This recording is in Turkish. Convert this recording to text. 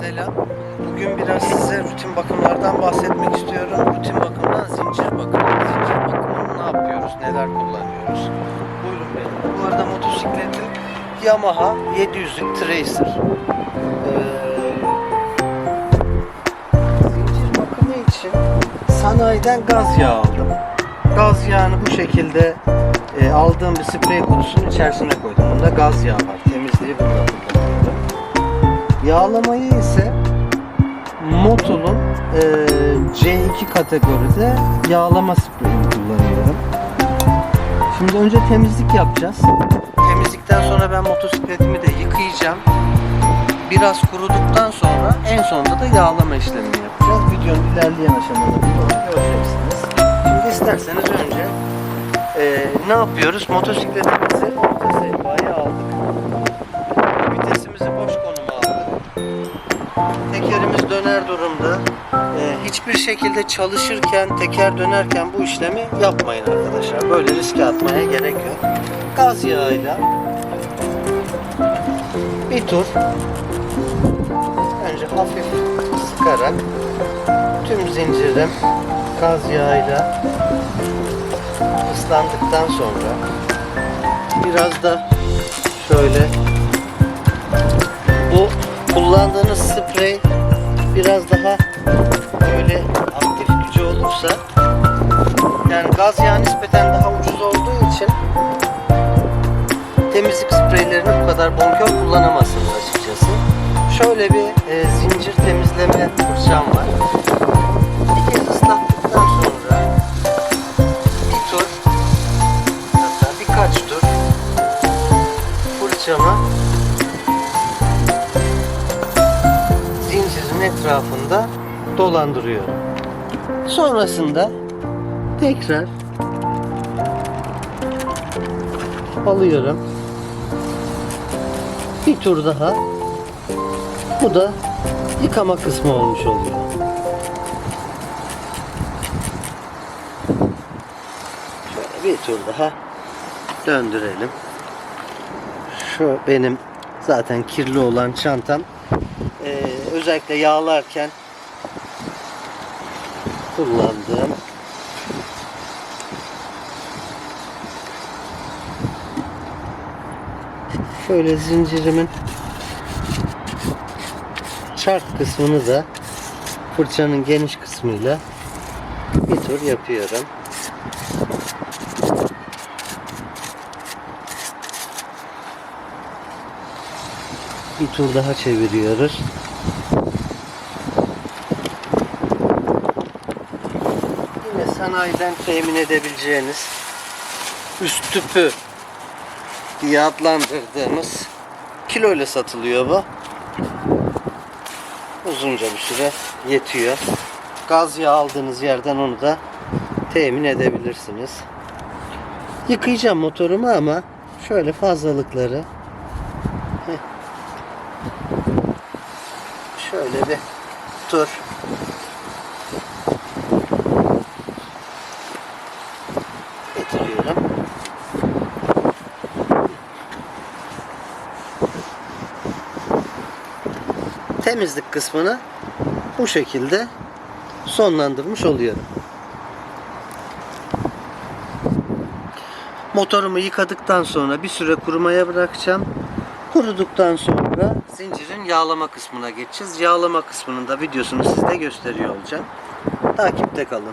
Selam. Bugün biraz size rutin bakımlardan bahsetmek istiyorum. Rutin bakımdan zincir bakımı. Zincir bakımını ne yapıyoruz, neler kullanıyoruz? Buyurun benim. Bu arada motosikletim Yamaha 700'lük Tracer. Ee, zincir bakımı için sanayiden gaz yağı aldım. Gaz yağını bu şekilde e, aldığım bir sprey kutusunun içerisine koydum. Bunda gaz yağı var. Temizliği burada. Yağlamayı ise Moto'nun e, C2 kategoride yağlama spreyini kullanıyorum. Şimdi önce temizlik yapacağız. Temizlikten sonra ben motosikletimi de yıkayacağım. Biraz kuruduktan sonra en sonunda da yağlama işlemini yapacağız. Videonun ilerleyen aşamalarında göreceksiniz. Şimdi isterseniz önce e, ne yapıyoruz? Motosikletimizi orta sehpaya aldık. Vitesimizi boş. Tekerimiz döner durumda. Ee, hiçbir şekilde çalışırken, teker dönerken bu işlemi yapmayın arkadaşlar. Böyle riske atmaya gerek yok. Gaz yağıyla bir tur önce hafif sıkarak tüm zincirim gaz yağıyla ıslandıktan sonra biraz da şöyle kullandığınız sprey biraz daha böyle aktif gücü olursa yani gaz yağı nispeten daha ucuz olduğu için temizlik spreylerini bu kadar bonkör kullanamazsınız açıkçası. Şöyle bir e, zincir temizleme fırçam var. Bir kez ıslattıktan sonra bir tur hatta birkaç tur fırçamı etrafında dolandırıyorum. Sonrasında tekrar alıyorum. Bir tur daha. Bu da yıkama kısmı olmuş oluyor. Şöyle bir tur daha döndürelim. Şu benim zaten kirli olan çantam. Ee, özellikle yağlarken kullandığım şöyle zincirimin çark kısmını da fırçanın geniş kısmıyla bir tur yapıyorum. Bir tur daha çeviriyoruz. Yine sanayiden temin edebileceğiniz üst tüpü diye adlandırdığımız kilo ile satılıyor bu. Uzunca bir süre yetiyor. Gaz yağı aldığınız yerden onu da temin edebilirsiniz. Yıkayacağım motorumu ama şöyle fazlalıkları. Şöyle bir tur getiriyorum. Temizlik kısmını bu şekilde sonlandırmış oluyorum. Motorumu yıkadıktan sonra bir süre kurumaya bırakacağım. Kuruduktan sonra zincirin yağlama kısmına geçeceğiz. Yağlama kısmının da videosunu size gösteriyor olacağım. Takipte kalın.